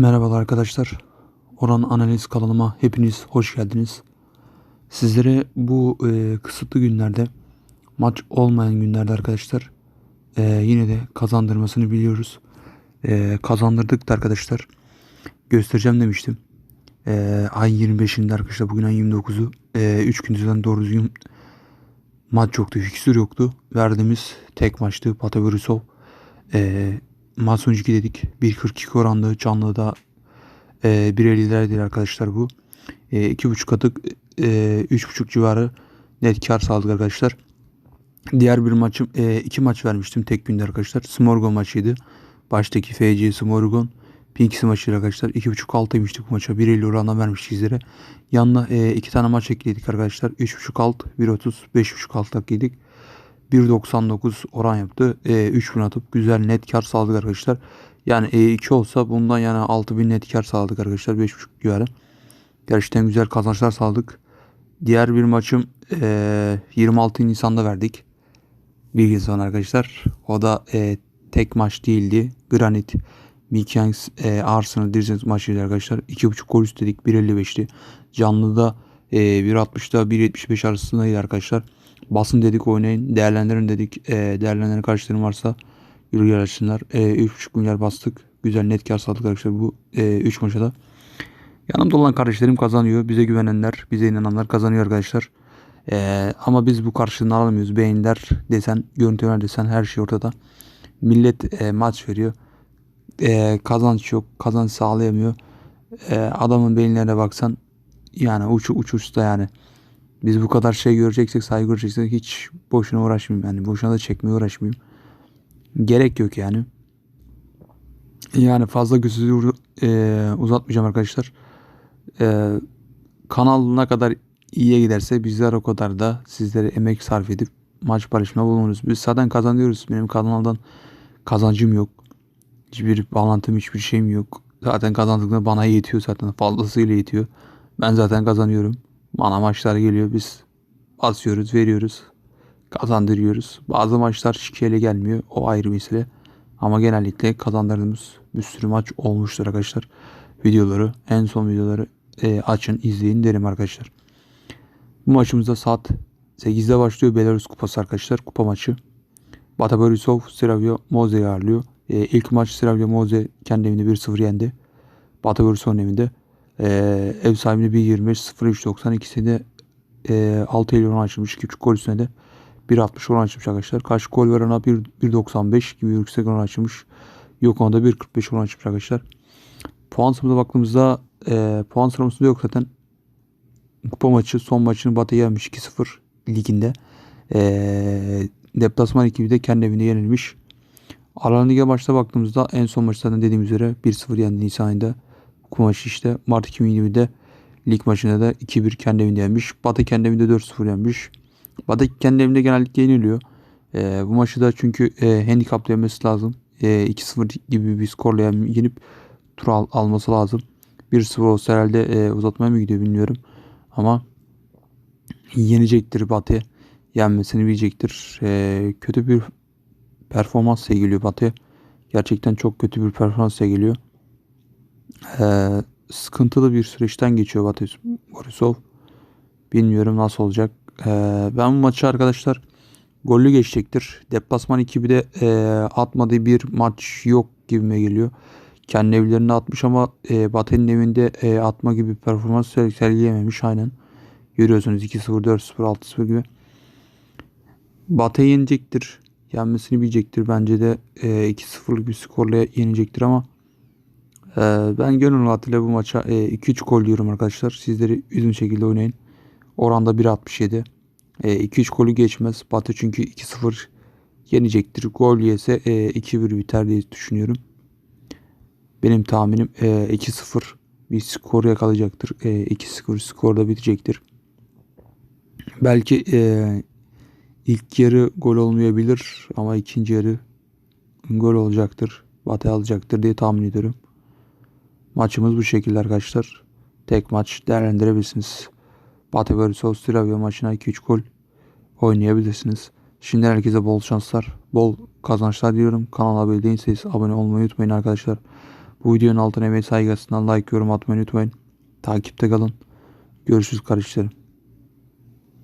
Merhabalar arkadaşlar. Oran Analiz kanalıma hepiniz hoş geldiniz. Sizlere bu e, kısıtlı günlerde maç olmayan günlerde arkadaşlar e, yine de kazandırmasını biliyoruz. E, kazandırdık da arkadaşlar. Göstereceğim demiştim. E, ay 25'inde arkadaşlar bugün ay 29'u. 3 gün düzen doğru düzgün maç yoktu. Fiksür yoktu. Verdiğimiz tek maçtı. Patagorisov. E, maç sonucu 2 dedik. 1.42 oranlı canlıda e, 1.50'ler değil arkadaşlar bu. E, 2.5 atık e, 3.5 civarı net kar sağladık arkadaşlar. Diğer bir maçım e, iki maç vermiştim tek günde arkadaşlar. Smorgon maçıydı. Baştaki FC Smorgon. Pinks'i maçıydı arkadaşlar. 2.5 alt demiştik bu maça. 1.50 oranla vermiştik sizlere. Yanına e, iki tane maç ekledik arkadaşlar. 3.5 alt, 1.30, 5.5 alt ekledik. 1.99 oran yaptı. E, 3000 atıp güzel net kar sağladık arkadaşlar. Yani E2 olsa bundan yani 6000 net kar sağladık arkadaşlar. 5.5 civarı. Gerçekten güzel kazançlar sağladık. Diğer bir maçım e, 26 Nisan'da verdik. Gün sonra arkadaşlar. O da e, tek maç değildi. Granit, Mikyanks, e, Arsenal Dirzens maçıydı arkadaşlar. 2.5 gol istedik. 1.55'ti. Canlıda e, 1.60'da 1.75 arasındaydı arkadaşlar. Basın dedik oynayın. Değerlendirin dedik. E, değerlendiren karşılarım varsa yürü açsınlar. E, 3.5 milyar bastık. Güzel net kar sağladık arkadaşlar bu 3 e, maçta da. Yanımda olan kardeşlerim kazanıyor. Bize güvenenler, bize inananlar kazanıyor arkadaşlar. Ee, ama biz bu karşılığını alamıyoruz. Beyinler desen, görüntüler desen her şey ortada. Millet e, maç veriyor. E, kazanç yok. Kazanç sağlayamıyor. E, adamın beyinlerine baksan yani uç uçuşta yani. Biz bu kadar şey göreceksek, saygı göreceksek hiç boşuna uğraşmayayım. Yani boşuna da çekmeye uğraşmayayım. Gerek yok yani. Yani fazla gözü e, uzatmayacağım arkadaşlar. E, kanal ne kadar iyiye giderse bizler o kadar da sizlere emek sarf edip maç paylaşımına bulunuruz. Biz zaten kazanıyoruz. Benim kanaldan kazancım yok. Hiçbir bağlantım, hiçbir şeyim yok. Zaten kazandıklarında bana yetiyor zaten. Fazlasıyla yetiyor. Ben zaten kazanıyorum. Bana maçlar geliyor. Biz basıyoruz, veriyoruz. Kazandırıyoruz. Bazı maçlar şikeyle gelmiyor. O ayrı mesele. Ama genellikle kazandırdığımız bir sürü maç olmuştur arkadaşlar. Videoları, en son videoları e, açın, izleyin derim arkadaşlar. Bu maçımızda saat 8'de başlıyor. Belarus Kupası arkadaşlar. Kupa maçı. Bata Borisov Sravia Moze'yi ağırlıyor. E, ilk maç Sravia Moze kendi evinde 1-0 yendi. Bata Borisov'un evinde. E, ev sahibini 1.25 0 de e, 6 Eylül açılmış. 2.5 gol üstüne de 1.60 oran açılmış arkadaşlar. Karşı gol verana 1.95 gibi yüksek oran açılmış. Yok onda 1.45 oran açılmış arkadaşlar. Puan sıramıza baktığımızda e, puan sıralamasında yok zaten. Kupa maçı son maçını Batı yenmiş 2-0 liginde. E, deplasman ekibi de kendi evinde yenilmiş. Aralan Lig'e başta baktığımızda en son maçlardan dediğim üzere 1-0 yendi Nisan ayında. Kupa maçı işte Mart 2020'de lig maçında da 2-1 kendi evinde yenmiş. Batı kendi evinde 4-0 yenmiş. Batı kendi evinde genellikle yeniliyor. E, bu maçı da çünkü e, handikapla yenmesi lazım. E, 2-0 gibi bir skorla yenip tur al, alması lazım. 1-0 olsa herhalde e, uzatmaya mı gidiyor bilmiyorum. Ama yenecektir Batı. Yenmesini bilecektir. E, kötü bir performans geliyor Batı. Gerçekten çok kötü bir performans geliyor. E, sıkıntılı bir süreçten geçiyor Borisov. Bilmiyorum nasıl olacak. E, ben bu maçı arkadaşlar gollü geçecektir. Deplasman ekibi de e, atmadığı bir maç yok gibime geliyor. Kendi evlerinde atmış ama e, Batı'nın evinde e, atma gibi performans sergileyememiş aynen. Görüyorsunuz 2-0, 4-0, 6-0 gibi. Batı yenecektir. Yenmesini bilecektir. Bence de e, 2-0'lık bir skorla yenecektir ama ben gönül rahatıyla bu maça e, 2-3 gol diyorum arkadaşlar. Sizleri üzüm şekilde oynayın. Oranda 1.67. E, 2-3 golü geçmez. Batı çünkü 2-0 yenecektir. Gol yese e, 2-1 biter diye düşünüyorum. Benim tahminim e, 2-0 bir skor yakalayacaktır. E, 2-0 skorda bitecektir. Belki e, ilk yarı gol olmayabilir ama ikinci yarı gol olacaktır. Batı alacaktır diye tahmin ediyorum. Maçımız bu şekilde arkadaşlar. Tek maç değerlendirebilirsiniz. Vs. Slavia maçına 2-3 gol oynayabilirsiniz. Şimdi herkese bol şanslar, bol kazançlar diliyorum. Kanala abone değilseniz abone olmayı unutmayın arkadaşlar. Bu videonun altına emeği saygısından like yorum atmayı unutmayın. Takipte kalın. Görüşürüz kardeşlerim.